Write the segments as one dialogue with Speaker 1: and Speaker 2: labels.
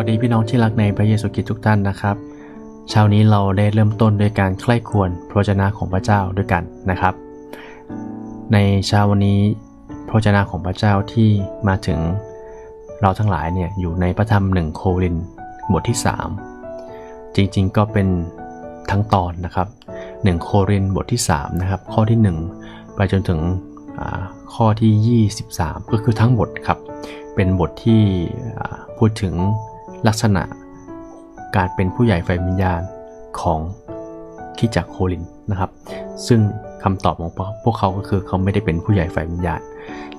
Speaker 1: วัสดีพี่น้องที่รักในพระเยซูคริสต์ทุกท่านนะครับ เช้านี้เราได้เริ่มต้นด้วยการใคร่ควรพระวจนะของพระเจ้าด้วยกันนะครับ ในเช้าวันนี้พระวจนะของพระเจ้าที่มาถึงเราทั้งหลายเนี่ยอยู่ในพระธรรมหนึ่งโครินบทที่ 3 จริงๆก็เป็นทั้งตอนนะครับ1โครินบทที่3นะครับข้อที่ 1 ไปจนถึงข้อที่ 23 ก็คือทั้งหมดครับ เป็นบทที่พูดถึง ลักษณะการเป็นผู้ใหญ่ไฟวิญญาณของคิจักโครินนะครับ ซึ่งคำตอบของพวกเขาก็คือเขาไม่ได้เป็นผู้ใหญ่ฝ่ายวิญญาณ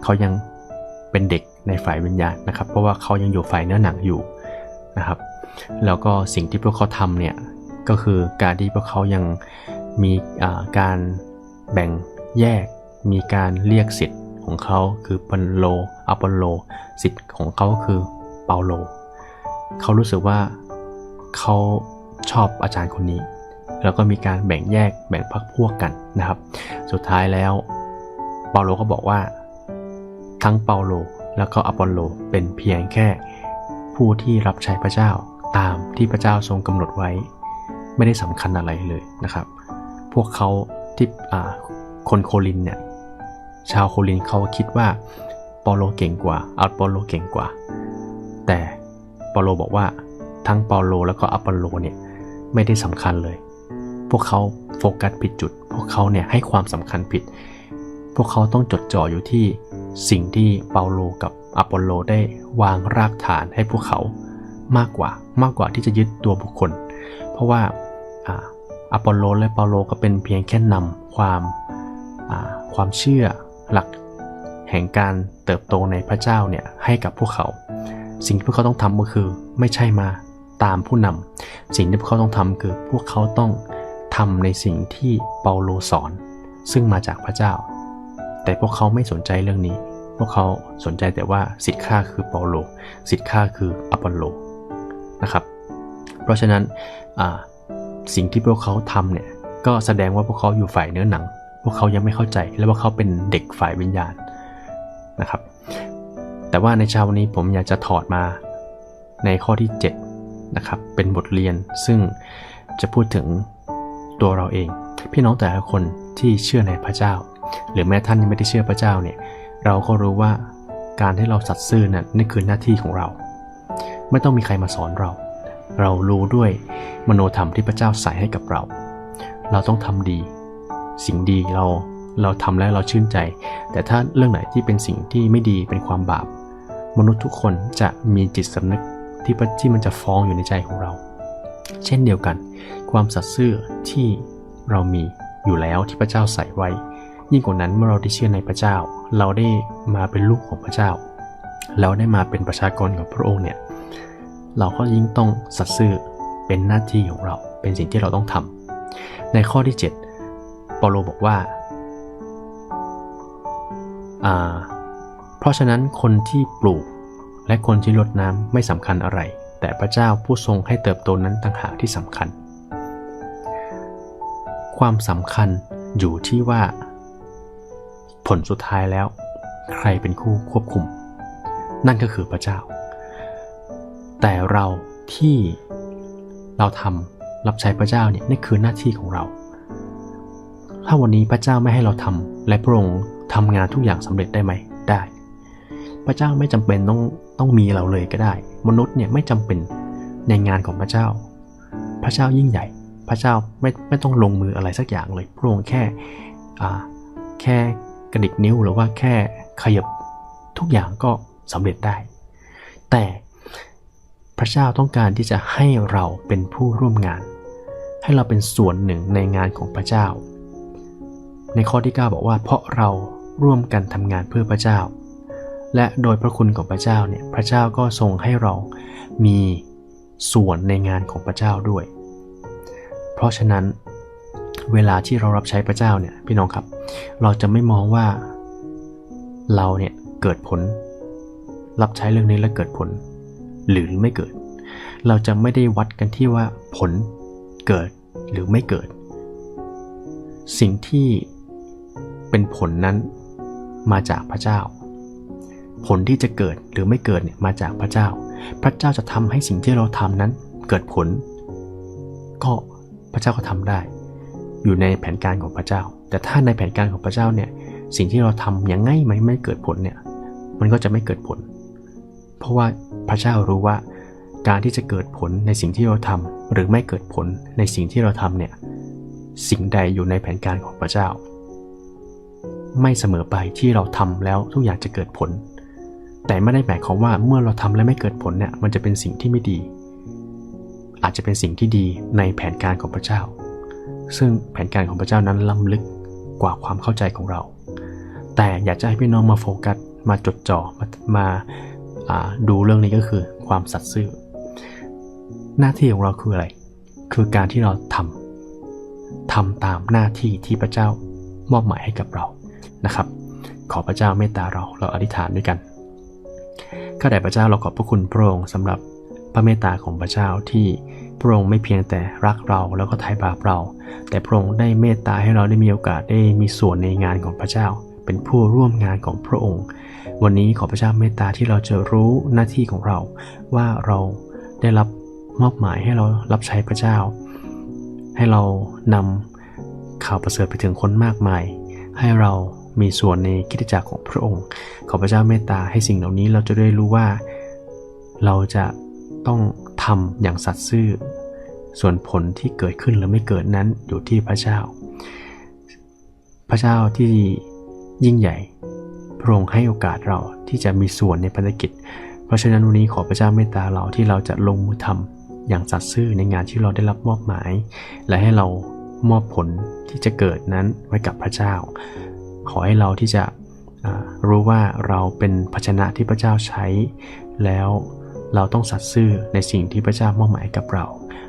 Speaker 1: เขายังเป็นเด็กในฝ่ายวิญญาณนะครับ เพราะว่าเขายังอยู่ฝ่ายเนื้อหนังอยู่นะครับ แล้วก็สิ่งที่พวกเขาทำเนี่ยก็คือการที่พวกเขายังมีการแบ่งแยก มีการเรียกสิทธิ์ของเขาคือปนโลอปอลโลสิทธิ์ของเขาคือเปาโล เขารู้สึกว่าเขาชอบอาจารย์คนนี้ แล้วก็มีการแบ่งแยกแบ่งพักพวกกันนะครับ สุดท้ายแล้วเปาโลก็บอกว่า ทั้งเปาโลแล้วก็อปอลโลเป็นเพียงแค่ผู้ที่รับใช้พระเจ้าตามที่พระเจ้าทรงกำหนดไว้ ไม่ได้สำคัญอะไรเลยนะครับ พวกเขาที่คนโคลินเนี่ยชาวโคลินเขาคิดว่าเปาโลเก่งกว่าอัลเปาโลเก่งกว่า แต่ เปาโลบอกว่าทั้งเปาโลแล้วก็อัปโปโลเนี่ยไม่ได้สำคัญเลย พวกเขาโฟกัสผิดจุด พวกเขาเนี่ยให้ความสำคัญผิด พวกเขาต้องจดจ่ออยู่ที่สิ่งที่เปาโลกับอัปโปโลได้วางรากฐานให้พวกเขามากกว่ามากกว่าที่จะยึดตัวบุคคล เพราะว่าอัปโปโลและเปาโลก็เป็นเพียงแค่นำความความเชื่อหลักแห่งการเติบโตในพระเจ้าเนี่ยให้กับพวกเขา สิ่งที่พวกเขาต้องทำก็คือ ไม่ใช่มาตามผู้นำสิ่งที่พวกเขาต้องทำคือ พวกเขาต้องทำในสิ่งที่เปาโลสอน ซึ่งมาจากพระเจ้า แต่พวกเขาไม่สนใจเรื่องนี้ พวกเขาสนใจแต่ว่าสิทธิ์ข้าคือเปาโล สิทธิ์ข้าคืออปอลโลนะครับ เพราะฉะนั้นสิ่งที่พวกเขาทำเนี่ยก็แสดงว่าพวกเขาอยู่ฝ่ายเนื้อหนัง พวกเขายังไม่เข้าใจและว่าเขาเป็นเด็กฝ่ายวิญญาณนะครับ แต่ว่าในเช้าวันนี้ผมอยากจะถอดมาในข้อที่ 7 นะครับ เป็นบทเรียนซึ่งจะพูดถึงตัวเราเอง พี่น้องแต่ละคนที่เชื่อในพระเจ้า หรือแม้ท่านยังไม่ได้เชื่อพระเจ้าเนี่ยเราก็รู้ว่าการที่เราสัตย์ซื่อนั้นนี่คือหน้าที่ของเรา ไม่ต้องมีใครมาสอนเรา เรารู้ด้วยมโนธรรมที่พระเจ้าใส่ให้กับเรา เราต้องทำดี สิ่งดีเราเราทำแล้วเราชื่นใจ แต่ถ้าเรื่องไหนที่เป็นสิ่งที่ไม่ดีเป็นความบาป มนุษย์ทุกคนจะมีจิตสำนึกที่ที่มันจะฟ้องอยู่ในใจของเรา เช่นเดียวกัน ความสัตย์ซื่อที่เรามีอยู่แล้วที่พระเจ้าใส่ไว้ ยิ่งกว่านั้นเมื่อเราได้เชื่อในพระเจ้า เราได้มาเป็นลูกของพระเจ้า เราได้มาเป็นประชากรของพระองค์เนี่ยเราก็ยิ่งต้องสัตย์ซื่อเป็นหน้าที่ของเราเป็นสิ่งที่เราต้องทำในข้อที่7เปาโลบอกว่าอ่า เพราะฉะนั้นคนที่ปลูก และคนที่รดน้ำไม่สำคัญอะไร แต่พระเจ้าผู้ทรงให้เติบโตนั้นต่างหากที่สำคัญ ความสำคัญอยู่ที่ว่า ผลสุดท้ายแล้ว ใครเป็นคู่ควบคุม นั่นก็คือพระเจ้า แต่เราที่เราทำรับใช้พระเจ้าเนี่ยนี่คือหน้าที่ของเรา ถ้าวันนี้พระเจ้าไม่ให้เราทำและพระองค์ทำงานทุกอย่างสำเร็จได้ไหมได้ พระเจ้าไม่จำเป็นต้องต้องมีเราเลยก็ได้ มนุษย์เนี่ยไม่จำเป็นในงานของพระเจ้า พระเจ้ายิ่งใหญ่ พระเจ้าไม่ไม่ต้องลงมืออะไรสักอย่างเลยพระองค์แค่แค่กระดิกนิ้วหรือว่าแค่ขยับทุกอย่างก็สำเร็จได้ แต่พระเจ้าต้องการที่จะให้เราเป็นผู้ร่วมงาน ให้เราเป็นส่วนหนึ่งในงานของพระเจ้า ในข้อที่ 9 บอกว่าเพราะเราร่วมกันทำงานเพื่อพระเจ้า และโดยพระคุณของพระเจ้าเนี่ยพระเจ้าก็ทรงให้เรามีส่วนในงานของพระเจ้าด้วย เพราะฉะนั้นเวลาที่เรารับใช้พระเจ้าเนี่ยพี่น้องครับ เราจะไม่มองว่าเราเนี่ยเกิดผล รับใช้เรื่องนี้แล้วเกิดผล หรือไม่เกิด เราจะไม่ได้วัดกันที่ว่าผลเกิดหรือไม่เกิด สิ่งที่เป็นผลนั้นมาจากพระเจ้า ผลที่จะเกิดหรือไม่เกิดเนี่ยมาจากพระเจ้า พระเจ้าจะทำให้สิ่งที่เราทำนั้นเกิดผล ก็พระเจ้าก็ทำได้ อยู่ในแผนการของพระเจ้า แต่ถ้าในแผนการของพระเจ้าเนี่ยสิ่งที่เราทำยังไงไม่ไม่เกิดผลเนี่ยมันก็จะไม่เกิดผล เพราะว่าพระเจ้ารู้ว่าการที่จะเกิดผลในสิ่งที่เราทำหรือไม่เกิดผลในสิ่งที่เราทำเนี่ยสิ่งใดอยู่ในแผนการของพระเจ้า ไม่เสมอไปที่เราทำแล้วทุกอย่างจะเกิดผล แต่ไม่ได้หมายความว่าเมื่อเราทำแล้วไม่เกิดผลเนี่ยมันจะเป็นสิ่งที่ไม่ดี อาจจะเป็นสิ่งที่ดีในแผนการของพระเจ้า ซึ่งแผนการของพระเจ้านั้นล้ำลึกกว่าความเข้าใจของเรา แต่อยากจะให้พี่น้องมาโฟกัสมาจดจ่อมามาาดูเรื่องนี้ก็คือความสัตย์ซื่อ หน้าที่ของเราคืออะไร คือการที่เราทำทำตามหน้าที่ที่พระเจ้ามอบหมายให้กับเรานะครับ ขอพระเจ้าเมตตาเราเราอธิษฐานด้วยกัน ข้าแต่พระเจ้าเราขอบพระคุณพระองค์สำหรับพระเมตตาของพระเจ้าที่พระองค์ไม่เพียงแต่รักเราแล้วก็ไถ่บาปเรา แต่พระองค์ได้เมตตาให้เราได้มีโอกาสได้มีส่วนในงานของพระเจ้า เป็นผู้ร่วมงานของพระองค์ วันนี้ขอพระเจ้าเมตตาที่เราจะรู้หน้าที่ของเรา ว่าเราได้รับมอบหมายให้เรารับใช้พระเจ้า ให้เรานำข่าวประเสริฐไปถึงคนมากมาย ให้เรา มีส่วนในกิจจักรของพระองค์ ขอพระเจ้าเมตตาให้สิ่งเหล่านี้เราจะได้รู้ว่า เราจะต้องทำอย่างสัตย์ซื่อ ส่วนผลที่เกิดขึ้นหรือไม่เกิดนั้นอยู่ที่พระเจ้า พระเจ้าที่ยิ่งใหญ่ พระองค์ให้โอกาสเราที่จะมีส่วนในภารกิจ เพราะฉะนั้นวันนี้ขอพระเจ้าเมตตาเราที่เราจะลงมือทำอย่างสัตย์ซื่อในงานที่เราได้รับมอบหมาย และให้เรามอบผลที่จะเกิดนั้นไว้กับพระเจ้า ขอให้เราที่จะรู้ว่าเราเป็นภาชนะที่พระเจ้าใช้ แล้วเราต้องสัตย์ซื่อในสิ่งที่พระเจ้ามอบหมายกับเรา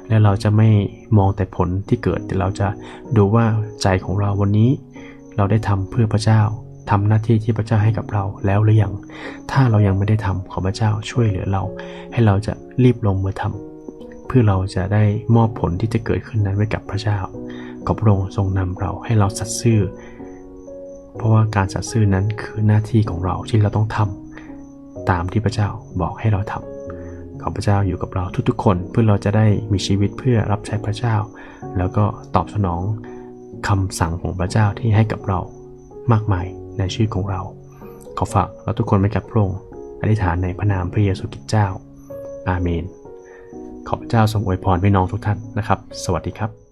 Speaker 1: และเราจะไม่มองแต่ผลที่เกิดแต่เราจะดูว่าใจของเราวันนี้ เราได้ทำเพื่อพระเจ้าทำหน้าที่ที่พระเจ้าให้กับเราแล้วหรือยังถ้าเรายังไม่ได้ทำขอพระเจ้าช่วยเหลือเรา ให้เราจะรีบลงมือทำเพื่อเราจะได้มอบผลที่จะเกิดขึ้นนั้นไว้กับพระเจ้า ขอพระองค์ทรงนำเราให้เราสัตย์ซื่อ เพราะว่าการสัตย์ซื่อนั้นคือหน้าที่ของเราที่เราต้องทำตามที่พระเจ้าบอกให้เราทำขอพระเจ้าอยู่กับเราทุกๆ คนเพื่อเราจะได้มีชีวิตเพื่อรับใช้พระเจ้า แล้วก็ตอบสนองคำสั่งของพระเจ้าที่ให้กับเรามากมายในชีวิตของเรา ขอฝากเราทุกคนไว้กับพระองค์อธิษฐานในพระนามพระเยซูคริสต์เจ้า อาเมน ขอพระเจ้าทรงอวยพรพี่น้องทุกท่านนะครับ สวัสดีครับ